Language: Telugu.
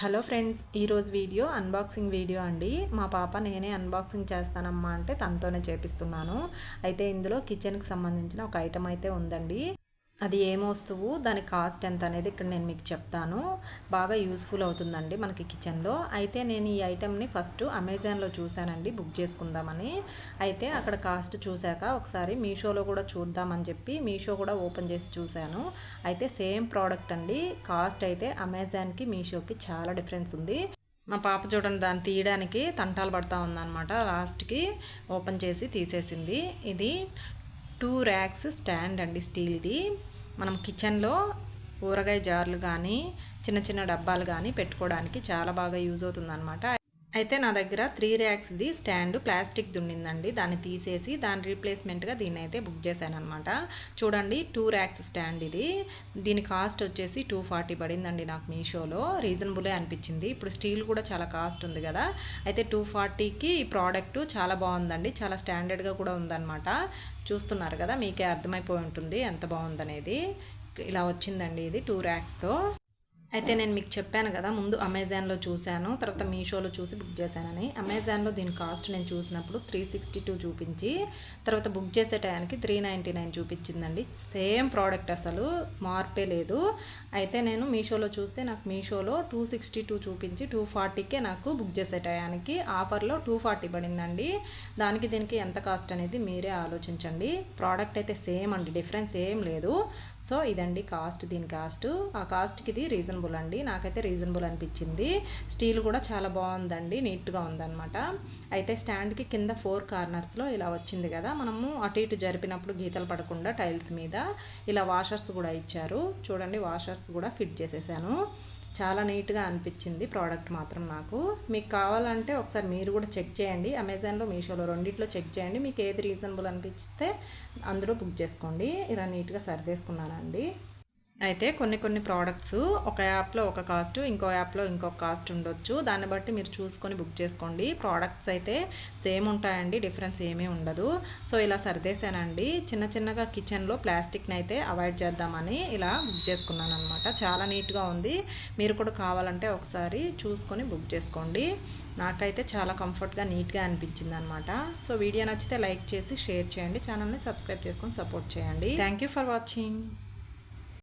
హలో ఫ్రెండ్స్ ఈరోజు వీడియో అన్బాక్సింగ్ వీడియో అండి. మా పాప నేనే అన్బాక్సింగ్ చేస్తానమ్మా అంటే తనతోనే చేపిస్తున్నాను. అయితే ఇందులో కిచెన్కి సంబంధించిన ఒక ఐటెం అయితే ఉందండి. అది ఏం వస్తువు దాని కాస్ట్ ఎంత అనేది ఇక్కడ నేను మీకు చెప్తాను. బాగా యూస్ఫుల్ అవుతుందండి మనకి కిచెన్లో. అయితే నేను ఈ ఐటెంని ఫస్ట్ అమెజాన్లో చూశానండి బుక్ చేసుకుందామని. అయితే అక్కడ కాస్ట్ చూశాక ఒకసారి మీషోలో కూడా చూద్దామని చెప్పి మీషో కూడా ఓపెన్ చేసి చూశాను. అయితే సేమ్ ప్రోడక్ట్ అండి కాస్ట్ అయితే అమెజాన్కి మీషోకి చాలా డిఫరెన్స్ ఉంది. మా పాప చూడండి దాన్ని తీయడానికి తంటాలు పడతా ఉందన్నమాట. లాస్ట్కి ఓపెన్ చేసి తీసేసింది. ఇది టూ ర్యాక్స్ స్టాండ్ అండి స్టీల్ది. మనం కిచెన్లో ఊరగాయ జార్లు కానీ చిన్న చిన్న డబ్బాలు కానీ పెట్టుకోవడానికి చాలా బాగా యూజ్ అవుతుంది అనమాట అయితే నా దగ్గర త్రీ ర్యాక్స్ది స్టాండ్ ప్లాస్టిక్ దున్నిందండి దాన్ని తీసేసి దాని రీప్లేస్మెంట్గా దీన్ని అయితే బుక్ చేశాను అనమాట చూడండి టూ ర్యాక్స్ స్టాండ్ ఇది. దీని కాస్ట్ వచ్చేసి టూ ఫార్టీ పడిందండి నాకు మీషోలో. రీజనబులే అనిపించింది. ఇప్పుడు స్టీల్ కూడా చాలా కాస్ట్ ఉంది కదా. అయితే టూ ఫార్టీకి ఈ ప్రోడక్ట్ చాలా బాగుందండి. చాలా స్టాండర్డ్గా కూడా ఉందన్నమాట. చూస్తున్నారు కదా మీకే అర్థమైపోయి ఉంటుంది ఎంత బాగుందనేది. ఇలా వచ్చిందండి ఇది టూ ర్యాక్స్తో అయితే నేను మీకు చెప్పాను కదా ముందు అమెజాన్లో చూశాను తర్వాత మీషోలో చూసి బుక్ చేశానని. అమెజాన్లో దీని కాస్ట్ నేను చూసినప్పుడు త్రీ సిక్స్టీ టూ చూపించి తర్వాత బుక్ చేసే టయానికి త్రీ నైంటీ నైన్ చూపించిందండి. సేమ్ ప్రోడక్ట్ అసలు మార్పే లేదు. అయితే నేను మీషోలో చూస్తే నాకు మీషోలో టూ సిక్స్టీ టూ చూపించి టూ ఫార్టీకే నాకు బుక్ చేసే టయానికి ఆఫర్లో టూ ఫార్టీ పడిందండి. దానికి దీనికి ఎంత కాస్ట్ అనేది మీరే ఆలోచించండి. ప్రోడక్ట్ అయితే సేమ్ అండి డిఫరెన్స్ ఏం లేదు. సో ఇదండి కాస్ట్ దీని కాస్ట్. ఆ కాస్ట్కి ఇది రీజనబుల్ అండి. నాకైతే రీజనబుల్ అనిపించింది. స్టీల్ కూడా చాలా బాగుందండి. నీట్గా ఉందన్నమాట. అయితే స్టాండ్కి కింద ఫోర్ కార్నర్స్లో ఇలా వచ్చింది కదా. మనము అటు ఇటు జరిపినప్పుడు గీతలు పడకుండా టైల్స్ మీద ఇలా వాషర్స్ కూడా ఇచ్చారు. చూడండి వాషర్స్ కూడా ఫిట్ చేసేసాను. చాలా నీట్గా అనిపించింది ప్రోడక్ట్ మాత్రం నాకు. మీకు కావాలంటే ఒకసారి మీరు కూడా చెక్ చేయండి. అమెజాన్లో మీషోలో రెండిట్లో చెక్ చేయండి. మీకు ఏది రీజనబుల్ అనిపిస్తే అందులో బుక్ చేసుకోండి. ఇలా నీట్గా సర్దేసుకున్నానండి. అయితే కొన్ని కొన్ని ప్రోడక్ట్స్ ఒక యాప్లో ఒక కాస్ట్ ఇంకో యాప్లో ఇంకొక కాస్ట్ ఉండొచ్చు. దాన్ని బట్టి మీరు చూసుకొని బుక్ చేసుకోండి. ప్రోడక్ట్స్ అయితే సేమ్ ఉంటాయండి డిఫరెన్స్ ఏమీ ఉండదు. సో ఇలా సర్దేశానండి. చిన్న చిన్నగా కిచెన్లో ప్లాస్టిక్ని అయితే అవాయిడ్ చేద్దామని ఇలా బుక్ చేసుకున్నాను అనమాట చాలా నీట్గా ఉంది. మీరు కూడా కావాలంటే ఒకసారి చూసుకొని బుక్ చేసుకోండి. నాకైతే చాలా కంఫర్ట్గా నీట్గా అనిపించింది అనమాట సో వీడియో నచ్చితే లైక్ చేసి షేర్ చేయండి. ఛానల్ని సబ్స్క్రైబ్ చేసుకొని సపోర్ట్ చేయండి. Thank you for watching